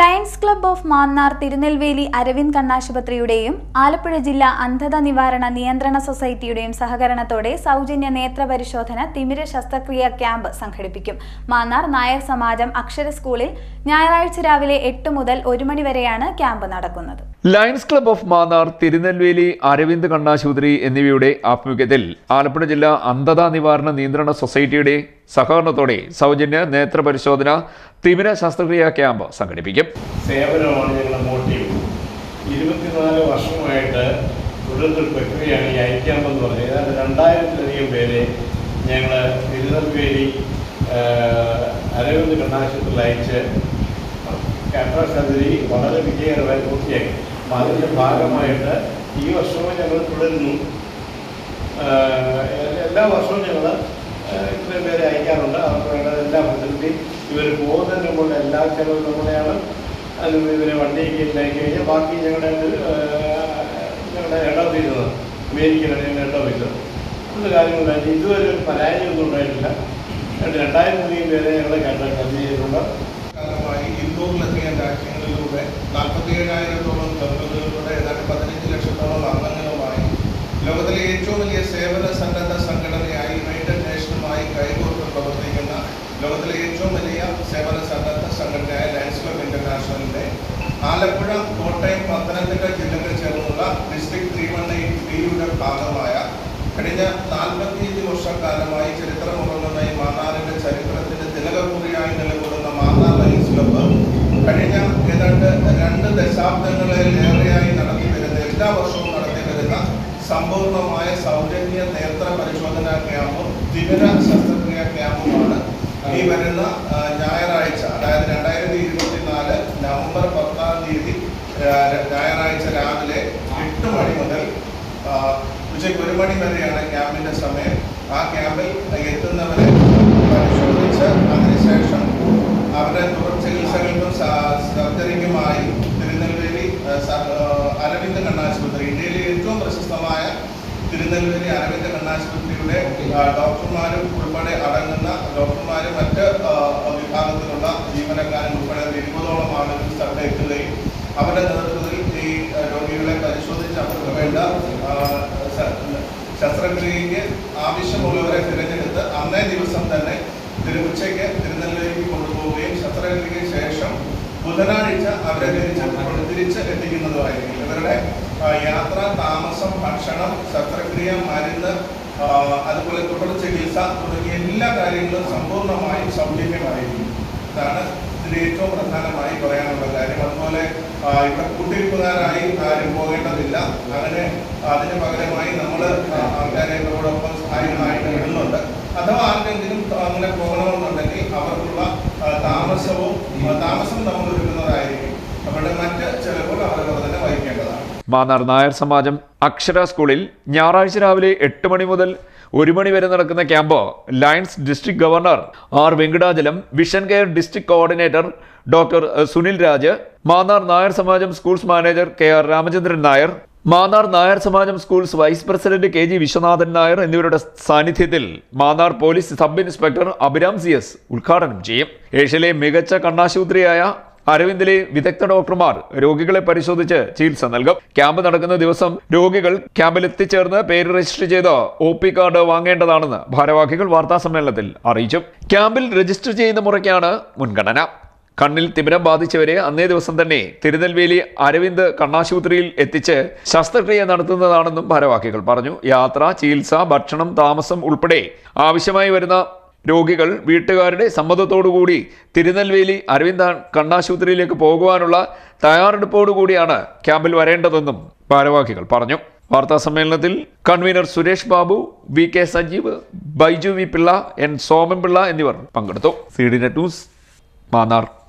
Lions club of Mannar Tirunelveli Aravind കണ്ണാശുപത്രിയുടെയും Alappuzha ജില്ലാ അന്ധത നിവാരണ നിയന്ത്രണ സൊസൈറ്റിയുടെയും സഹകരണത്തോടെ സൗജന്യ നേത്ര പരിശോധന തിമിര ശസ്ത്രക്രിയ ക്യാമ്പ് സംഘടിപ്പിക്കും. മാന്നാർ നായർ സമാജം അക്ഷര സ്കൂളിൽ ഞായറാഴ്ച രാവിലെ എട്ട് മുതൽ ഒരു മണി വരെയാണ് ക്യാമ്പ് നടക്കുന്നത്. Lions club of Mannar Tirunelveli Aravind കണ്ണാശുപത്രി എന്നിവയുടെ ആഭിമുഖ്യത്തിൽ ആലപ്പുഴ ജില്ലാ അന്ധത നിവാരണ നിയന്ത്രണ സൊസൈറ്റിയുടെ സഹകരണത്തോടെ സൗജന്യ നേത്ര പരിശോധന തിമിര ശസ്ത്രക്രിയ ക്യാമ്പ് സംഘടിപ്പിക്കും. സേവനമാണ് ഞങ്ങളുടെ മോട്ടീവ്. ഇരുപത്തിനാല് വർഷമായിട്ട് തുടർന്നൊരു പ്രക്രിയയാണ് ഈ ഐക്യാമ്പെന്ന് പറഞ്ഞത്. ഏതാണ്ട് രണ്ടായിരത്തിലധികം പേരെ ഞങ്ങൾ തിരുനെൽവേലി അരവിന്ദ് കണ്ണാശുപത്രിയിൽ അയച്ച് ക്യാൻസർ സർജറി വളരെ വിജയകരമായി പൂർത്തിയാക്കി. അപ്പം അതിന്റെ ഭാഗമായിട്ട് ഈ വർഷവും ഞങ്ങൾ തുടരുന്നു. എല്ലാ വർഷവും ഞങ്ങൾ ഇത്രയും പേരെ അയക്കാറുണ്ട്. അവർക്ക് വേണ്ട എല്ലാ ഫെസിലിറ്റിയും ഇവർ പോകുന്നതിന് മുമ്പുള്ള എല്ലാ ചെലവും നമ്മുടെയാണ്. അല്ലെങ്കിൽ ഇവരെ വണ്ടിയൊക്കെ അയക്കി കഴിഞ്ഞാൽ ബാക്കി ഞങ്ങളുടെ ഞങ്ങളുടെ ഹെഡ് ഓഫീസാണ് അമേരിക്കയിലാണ് ഞങ്ങളുടെ ഹെഡ് ഓഫീസ് ഉള്ള കാര്യങ്ങളുണ്ടായിട്ട് ഇതുവരെ ഒരു പരാജയമൊന്നും ഉണ്ടായിട്ടില്ല. രണ്ട് രണ്ടായിരത്തിലധികം പേരെ ഞങ്ങൾ കണ്ടു ചെയ്തിട്ടുണ്ട്. ഇൻഡോറിലെത്തിയ രാജ്യങ്ങളിലൂടെ നാൽപ്പത്തിയേഴായിരത്തോളം ക്ലബ്ബുകളിലൂടെ ഏതാണ്ട് പതിനഞ്ച് ലക്ഷത്തോളം അംഗങ്ങളുമായി ലോകത്തിലെ ഏറ്റവും വലിയ സേവന സന്നദ്ധ സംഘടനയായി യുണൈറ്റഡ് നേഷനുമായി കൈകോർത്ത് പ്രവർത്തിക്കുന്ന ലോകത്തിലെ ഏറ്റവും വലിയ സേവന സന്നദ്ധ സംഘടനയായ ലയൻസ് ക്ലബ് ഇന്റർനാഷണലിന്റെ ആലപ്പുഴ കോട്ടയം പത്തനംതിട്ട ജില്ലകൾ ചേർന്നുള്ള ഡിസ്ട്രിക്ട് ത്രീ വൺ എയ്റ്റ് ബിയുടെ ഭാഗമായ കഴിഞ്ഞ നാൽപ്പത്തിയഞ്ച് വർഷക്കാലമായി ചരിത്രമുറങ്ങുന്ന ഈ മാന്നാറിന്റെ ചരിത്രത്തിന്റെ തിലകക്കുറിയായി നിലകൊള്ളുന്ന മാന്നാർ ലയൻസ് ക്ലബ്ബ് കഴിഞ്ഞ ഏതാണ്ട് രണ്ട് ദശാബ്ദങ്ങളിലേറെയായി നടത്തി വരുന്ന എല്ലാ വർഷവും നടത്തി വരുന്ന സമ്പൂർണമായ സൗജന്യ നേത്ര പരിശോധനാ ക്യാമ്പും തിമിര ശസ്ത്രക്രിയ ക്യാമ്പുമാണ് ഈ വരുന്ന ഞായറാഴ്ച അതായത് രണ്ടായിരത്തി ഇരുപത്തി നാല് നവംബർ പത്താം തീയതി ഞായറാഴ്ച രാവിലെ എട്ട് മണി മുതൽ ഉച്ചയ്ക്ക് ഒരു മണി വരെയാണ് ക്യാമ്പിന്റെ സമയം. ആ ക്യാമ്പിൽ എത്തുന്നവരെ പരിശോധിച്ച് അതിനുശേഷം അവരുടെ തുടർ ചികിത്സകൾക്കും സർജറിക്കുമായി തിരുനെൽവേലി അരവിന്ദ് കണ്ണാശുപത്രി പ്രശസ്തമായ തിരുനെൽവേലി അരവിന്ദ് കണ്ണാശുപത്രിയുടെ ഡോക്ടർമാരും ഉൾപ്പെടെ അടങ്ങുന്ന ഡോക്ടർമാരും മറ്റ് വിഭാഗത്തിലുള്ള ജീവനക്കാരും ഉൾപ്പെടെ ഇരുപതോളം ആളുകൾ സ്ഥലത്ത് എത്തുകയും അവരുടെ നേതൃത്വത്തിൽ ഈ രോഗികളെ പരിശോധിച്ച് അവർക്ക് വേണ്ട ശസ്ത്രക്രിയയ്ക്ക് ആവശ്യമുള്ളവരെ തിരഞ്ഞെടുത്ത് അന്നേ ദിവസം തന്നെ തിരു ഉച്ചയ്ക്ക് തിരുനെല്ലിലേക്ക് കൊണ്ടുപോവുകയും ശസ്ത്രക്രിയയ്ക്ക് ശേഷം ബുധനാഴ്ച അവരെ തിരിച്ച് തിരിച്ച് എത്തിക്കുന്നതുമായിരിക്കും. ഇവരുടെ താമസം ഭക്ഷണം ശസ്ത്രക്രിയ മരുന്ന് അതുപോലെ തുടർ ചികിത്സ തുടങ്ങിയ എല്ലാ കാര്യങ്ങളും സമ്പൂർണമായും സൗജന്യമായിരിക്കും ഇതാണ് ഇതിൽ ഏറ്റവും പ്രധാനമായി പറയാനുള്ള കാര്യം. അതുപോലെ ഇവിടെ കൂട്ടിരിപ്പുകാരായി ആരും പോകേണ്ടതില്ല. അങ്ങനെ അതിന് പകരമായി നമ്മൾ ആൾക്കാരെ നമ്മളോടൊപ്പം സഹായമായിട്ട് ഇടുന്നുണ്ട് അഥവാ ആർക്കെങ്കിലും അങ്ങനെ പോകണമെന്നുണ്ടെങ്കിൽ അവർക്കുള്ള താമസവും താമസം നമ്മൾ ഒരുക്കുന്നതായിരിക്കും അവരുടെ മറ്റ് ചെലവുകൾ അവരവർ തന്നെ വഹിക്കേണ്ടതാണ് മാന്നാർ നായർ സമാജം അക്ഷര സ്കൂളിൽ ഞായറാഴ്ച രാവിലെ എട്ട് മണി മുതൽ ഒരു മണി വരെ നടക്കുന്ന camp Lions district governor R Venkatachalam vision care district coordinator doctor Sunil Raj Mannar Nair Samajam schools manager K R Ramachandran Nair Mannar Nair Samajam schools vice president K G Viswanathan Nair എന്നിവരുടെ സാന്നിധ്യത്തിൽ Mannar police sub inspector Abhiram C S ഉദ്ഘാടനം ചെയ്യും. ഏഷ്യയിലെ മികച്ച കണ്ണാശുപത്രിയായ അരവിന്ദിലെ വിദഗ്ധ ഡോക്ടർമാർ രോഗികളെ പരിശോധിച്ച് ചികിത്സ നൽകും. ക്യാമ്പ് നടക്കുന്ന ദിവസം രോഗികൾ ക്യാമ്പിൽ എത്തിച്ചേർന്ന് പേര് രജിസ്റ്റർ ചെയ്ത് ഒ പി കാർഡ് വാങ്ങേണ്ടതാണെന്ന് ഭാരവാഹികൾ വാർത്താ സമ്മേളനത്തിൽ അറിയിച്ചു. ക്യാമ്പിൽ രജിസ്റ്റർ ചെയ്യുന്ന മുറയ്ക്കാണ് മുൻഗണന. കണ്ണിൽ തിമിരം ബാധിച്ചവരെ അന്നേ ദിവസം തന്നെ തിരുനെൽവേലി അരവിന്ദ് കണ്ണാശുപത്രിയിൽ എത്തിച്ച് ശസ്ത്രക്രിയ നടത്തുന്നതാണെന്നും ഭാരവാഹികൾ പറഞ്ഞു. യാത്ര ചികിത്സ ഭക്ഷണം താമസം ഉൾപ്പെടെ ആവശ്യമായി വരുന്ന രോഗികൾ വീട്ടുകാരുടെ സമ്മതത്തോടുകൂടി തിരുനെൽവേലി അരവിന്ദ കണ്ണാശുപത്രിയിലേക്ക് പോകുവാനുള്ള തയ്യാറെടുപ്പോടുകൂടിയാണ് ക്യാമ്പിൽ വരേണ്ടതെന്നും ഭാരവാഹികൾ പറഞ്ഞു. വാർത്താ സമ്മേളനത്തിൽ convener Suresh Babu V K Sajeev Baiju V Pillai N Soman Pillai എന്നിവർ പങ്കെടുത്തു. C D net news Mannar.